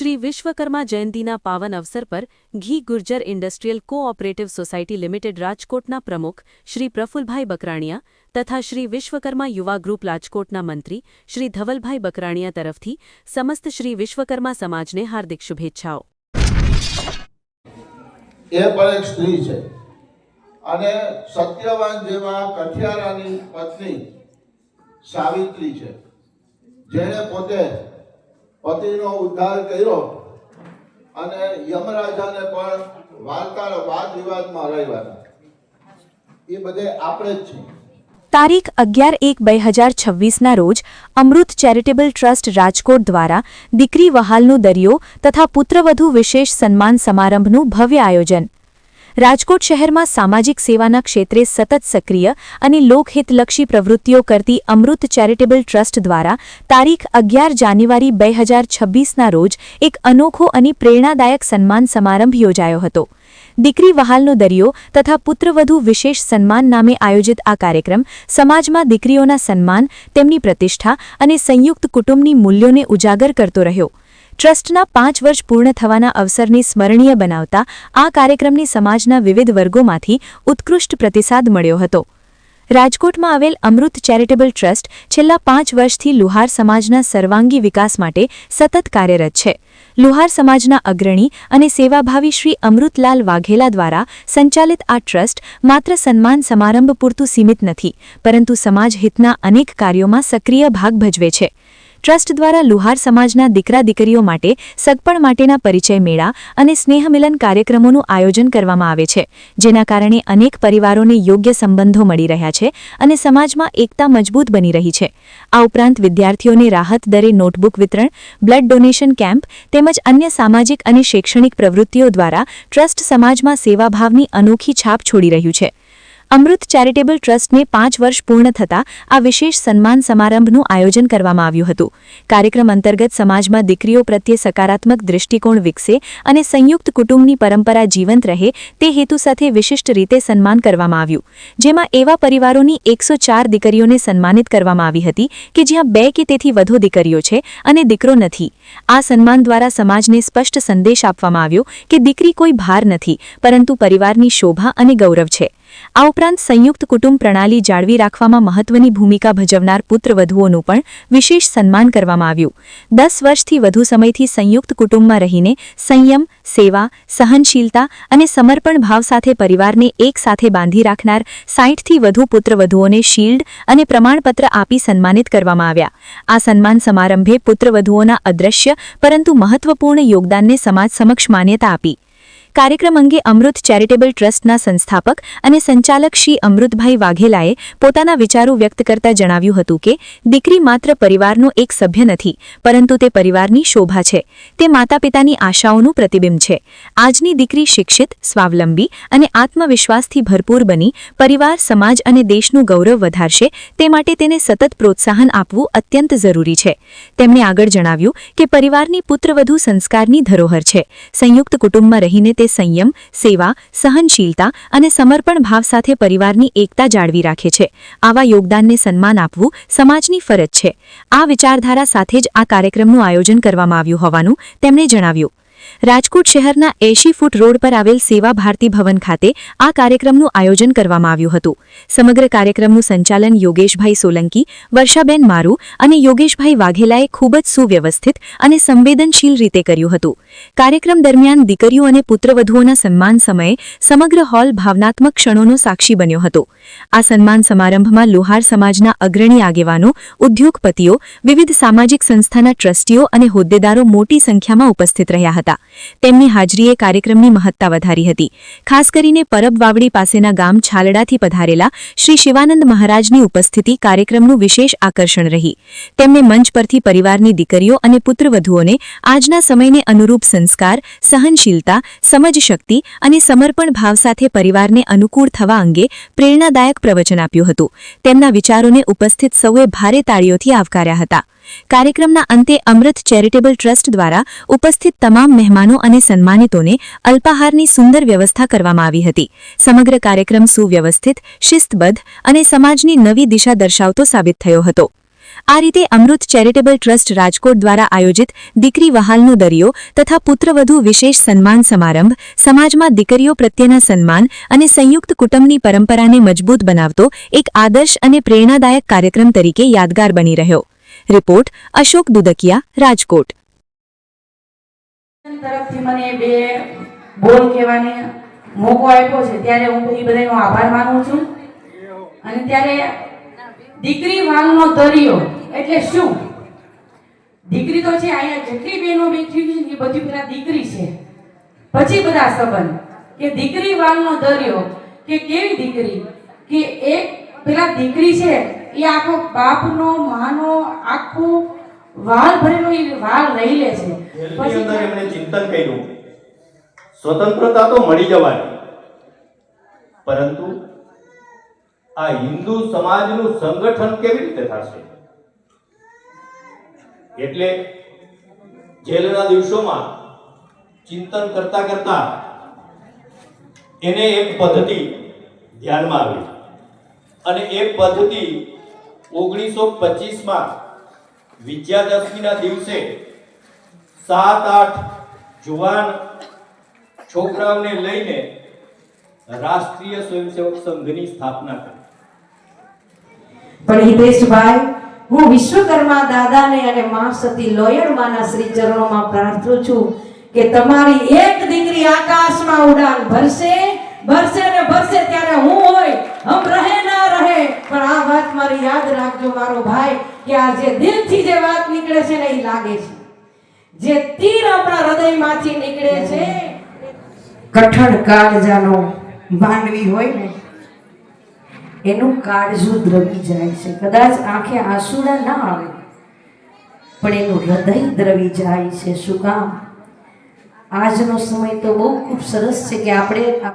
શ્રી વિશ્વકર્મા જયંતીના પાવન અવસર પર ઘી Gurjar industrial cooperative society limited રાજકોટના પ્રમુખ શ્રી પ્રફુલભાઈ બકરાણીયા તથા શ્રી વિશ્વકર્મા યુવા ગ્રુપ રાજકોટના મંત્રી શ્રી ધવલભાઈ બકરાણીયા તરફથી સમસ્ત શ્રી વિશ્વકર્મા સમાજને હાર્દિક શુભેચ્છાઓ. જેણે પોતે પતિનો ઉદ્ધાર કર્યો. અને યમરાજાને પણ વાર્તા વાદ વિવાદમાં રહ્યા એ બધે આપણે જ છીએ. તારીખ અગિયાર એક બે હજાર છવ્વીસના રોજ અમૃત ચેરિટેબલ ટ્રસ્ટ રાજકોટ દ્વારા દીકરી વહાલનું દરિયો તથા પુત્રવધુ વિશેષ સન્માન સમારંભનું ભવ્ય આયોજન રાજકોટ શહેરમાં સામાજિક સેવાના ક્ષેત્રે સતત સક્રિય અને લોકહિતલક્ષી પ્રવૃત્તિઓ કરતી અમૃત ચેરિટેબલ ટ્રસ્ટ દ્વારા તારીખ અગિયાર જાન્યુઆરી બે હજાર છવ્વીસના રોજ એક અનોખો અને પ્રેરણાદાયક સન્માન સમારંભ યોજાયો હતો. દીકરી વહાલનો દરિયો તથા પુત્રવધુ વિશેષ સન્માન નામે આયોજિત આ કાર્યક્રમ સમાજમાં દીકરીઓના સન્માન, તેમની પ્રતિષ્ઠા અને સંયુક્ત કુટુંબની મૂલ્યોને ઉજાગર કરતો રહ્યો. ટ્રસ્ટના પાંચ વર્ષ પૂર્ણ થવાના અવસરને સ્મરણીય બનાવતા આ કાર્યક્રમને સમાજના વિવિધ વર્ગોમાંથી ઉત્કૃષ્ટ પ્રતિસાદ મળ્યો હતો. રાજકોટમાં આવેલ અમૃત ચેરિટેબલ ટ્રસ્ટ છેલ્લા પાંચ વર્ષથી લુહાર સમાજના સર્વાંગી વિકાસ માટે સતત કાર્યરત છે. લુહાર સમાજના અગ્રણી અને સેવાભાવી શ્રી અમૃતલાલ વાઘેલા દ્વારા સંચાલિત આ ટ્રસ્ટ માત્ર સન્માન સમારંભ પૂરતું સીમિત નથી, પરંતુ સમાજ હિતના અનેક કાર્યોમાં સક્રિય ભાગ ભજવે છે. ટ્રસ્ટ દ્વારા લુહાર સમાજના દીકરા દીકરીઓ માટે સગપણ માટેના પરિચય મેળા અને સ્નેહમિલન કાર્યક્રમોનું આયોજન કરવામાં આવે છે, જેના કારણે અનેક પરિવારોને યોગ્ય સંબંધો મળી રહ્યા છે અને સમાજમાં એકતા મજબૂત બની રહી છે. આ ઉપરાંત વિદ્યાર્થીઓને રાહત દરે નોટબુક વિતરણ, બ્લડ ડોનેશન કેમ્પ તેમજ અન્ય સામાજિક અને શૈક્ષણિક પ્રવૃત્તિઓ દ્વારા ટ્રસ્ટ સમાજમાં સેવાભાવની અનોખી છાપ છોડી રહ્યું છે. અમૃત ચેરિટેબલ ટ્રસ્ટને પાંચ વર્ષ પૂર્ણ થતાં આ વિશેષ સન્માન સમારંભનું આયોજન કરવામાં આવ્યું હતું. કાર્યક્રમ અંતર્ગત સમાજમાં દીકરીઓ પ્રત્યે સકારાત્મક દૃષ્ટિકોણ વિકસે અને સંયુક્ત કુટુંબની પરંપરા જીવંત રહે તે હેતુ સાથે વિશિષ્ટ રીતે સન્માન કરવામાં આવ્યું. જેમાં એવા પરિવારોની એકસો દીકરીઓને સન્માનિત કરવામાં આવી હતી કે જ્યાં બે કે તેથી વધુ દીકરીઓ છે અને દીકરો નથી. આ સન્માન દ્વારા સમાજને સ્પષ્ટ સંદેશ આપવામાં આવ્યો કે દીકરી કોઈ ભાર નથી, પરંતુ પરિવારની શોભા અને ગૌરવ છે. આ ઉપરાંત સંયુક્ત કુટુંબ પ્રણાલી જાળવી રાખવામાં મહત્વની ભૂમિકા ભજવનાર પુત્રવધુઓનું પણ વિશેષ સન્માન કરવામાં આવ્યું. દસ વર્ષથી વધુ સમયથી સંયુક્ત કુટુંબમાં રહીને સંયમ, સેવા, સહનશીલતા અને સમર્પણ ભાવ સાથે પરિવારને એક સાથે બાંધી રાખનાર સાઠથી વધુ પુત્રવધુઓને શિલ્ડ અને પ્રમાણપત્ર આપી સન્માનિત કરવામાં આવ્યા. આ સન્માન સમારંભે પુત્રવધુઓના અદ્રશ્ય પરંતુ મહત્વપૂર્ણ યોગદાનને સમાજ સમક્ષ માન્યતા આપી. કાર્યક્રમ અંગે અમૃત ચેરિટેબલ ટ્રસ્ટના સંસ્થાપક અને સંચાલક શ્રી અમૃતભાઈ વાઘેલાએ પોતાના વિચારો વ્યક્ત કરતા જણાવ્યું હતું કે, દીકરી માત્ર પરિવારનો એક સભ્ય નથી, પરંતુ તે પરિવારની શોભા છે. તે માતા પિતાની આશાઓનું પ્રતિબિંબ છે. આજની દીકરી શિક્ષિત, સ્વાવલંબી અને આત્મવિશ્વાસથી ભરપૂર બની, પરિવાર, સમાજ અને દેશનું ગૌરવ વધારશે, તે માટે તેને સતત પ્રોત્સાહન આપવું અત્યંત જરૂરી છે. તેમણે આગળ જણાવ્યું કે, પરિવારની પુત્રવધુ સંસ્કારની ધરોહર છે. સંયુક્ત કુટુંબમાં રહીને તે સંયમ, સેવા, સહનશીલતા અને સમર્પણ ભાવ સાથે પરિવારની એકતા જાળવી રાખે છે. આવા યોગદાનને સન્માન આપવું સમાજની ફરજ છે. આ વિચારધારા સાથે જ આ કાર્યક્રમનું આયોજન કરવામાં આવ્યું હોવાનું તેમણે જણાવ્યું. રાજકોટ શહેરના એશી ફૂટ રોડ પર આવેલ સેવા ભારતી ભવન ખાતે આ કાર્યક્રમનું આયોજન કરવામાં આવ્યું હતું. સમગ્ર કાર્યક્રમનું સંચાલન યોગેશભાઈ સોલંકી, વર્ષાબેન મારુ અને યોગેશભાઈ વાઘેલાએ ખૂબ જ સુવ્યવસ્થિત અને સંવેદનશીલ રીતે કર્યું હતું. કાર્યક્રમ દરમિયાન દીકરીઓ અને પુત્રવધુઓના સન્માન સમયે સમગ્ર હોલ ભાવનાત્મક ક્ષણોનો સાક્ષી બન્યો હતો. આ સન્માન સમારંભમાં લુહાર સમાજના અગ્રણી આગેવાનો, ઉદ્યોગપતિઓ, વિવિધ સામાજિક સંસ્થાના ટ્રસ્ટીઓ અને હોદ્દેદારો મોટી સંખ્યામાં ઉપસ્થિત રહ્યા હતા. તેમની હાજરીએ કાર્યક્રમની મહત્તા વધારી હતી. ખાસ કરીને પરબ વાવડી પાસેના ગામ છાલડાથી પધારેલા શ્રી શિવાનંદ મહારાજની ઉપસ્થિતિ કાર્યક્રમનું વિશેષ આકર્ષણ રહી. તેમણે મંચ પરથી પરિવારની દીકરીઓ અને પુત્રવધુઓને આજના સમયને અનુરૂપ સંસ્કાર, સહનશીલતા, સમજશક્તિ અને સમર્પણ ભાવ સાથે પરિવારને અનુકૂળ થવા અંગે પ્રેરણાદાયક પ્રવચન આપ્યું હતું. તેમના વિચારોને ઉપસ્થિત સૌએ ભારે તાળીઓથી આવકાર્યા હતા. કાર્યક્રમના અંતે અમૃત ચેરિટેબલ ટ્રસ્ટ દ્વારા ઉપસ્થિત તમામ મહેમાનો અને સન્માનિતોને અલ્પાહારની સુંદર વ્યવસ્થા કરવામાં આવી હતી. સમગ્ર કાર્યક્રમ સુવ્યવસ્થિત, શિસ્તબદ્ધ અને સમાજની નવી દિશા દર્શાવતો સાબિત થયો હતો. આ રીતે અમૃત ચેરિટેબલ ટ્રસ્ટ રાજકોટ દ્વારા આયોજિત દીકરી વહાલનો દરિયો તથા પુત્રવધુ વિશેષ સન્માન સમારંભ સમાજમાં દીકરીઓ પ્રત્યેના સન્માન અને સંયુક્ત કુટુંબની પરંપરાને મજબૂત બનાવતો એક આદર્શ અને પ્રેરણાદાયક કાર્યક્રમ તરીકે યાદગાર બની રહ્યો. રિપોર્ટ અશોક દુદકિયા, રાજકોટ. દીકરી વાલનો દરિયો એટલે શું? દીકરી તો છે, અહીંયા જેટલી બહેનો બેઠી છે એ બધી પેલા દીકરી છે. પછી બધા સંબંધ કે દીકરી વાલનો દરિયો કે કેવી દીકરી? કે એક પેલા દીકરી છે એ આખો બાપનો માનો આખો વાલ ભરેલો એ વાલ લઈ લે છે. પછી અંદર એમણે ચિંતન કર્યું. સ્વતંત્રતા તો મળી જવાની. પરંતુ આ હિન્દુ સમાજનું સંગઠન કેવી રીતે થશે? એટલે જેલના દિવસોમાં ચિંતન કરતા કરતા એને એક પદ્ધતિ ધ્યાનમાં આવી. અને એ પદ્ધતિ ઓગણીસો પચીસમાં વિજયાદશમીના દિવસે સાત આઠ જુવાન છોકરાઓને લઈને રાષ્ટ્રીય સ્વયંસેવક સંઘની સ્થાપના કરી. પણ હિતેશભાઈ, હું વિશ્વકર્મા દાદાને અને મા સતી લોયરમાના શ્રી ચરણોમાં પ્રાર્થું છું કે તમારી એક દીકરી આકાશમાં ઉડાન ભરશે ભરશે ને ભરશે ત્યારે હું હોય, હમ રહે આ યાદ રાખજો મારો ભાઈ, કે આ જે દિલથી જે વાત નીકળે છે ને એ લાગે છે. જે તીર આપણા હૃદયમાંથી નીકળે છે, કઠણ કાળજાનો માંડવી હોય ને, એનું કાળજું દ્રવી જાય છે. કદાચ આંખે આંસુડા ના આવે, પણ એનું હૃદય દ્રવી જાય છે. શું કામ? આજનો સમય તો બહુ ખૂબ સરસ છે કે આપણે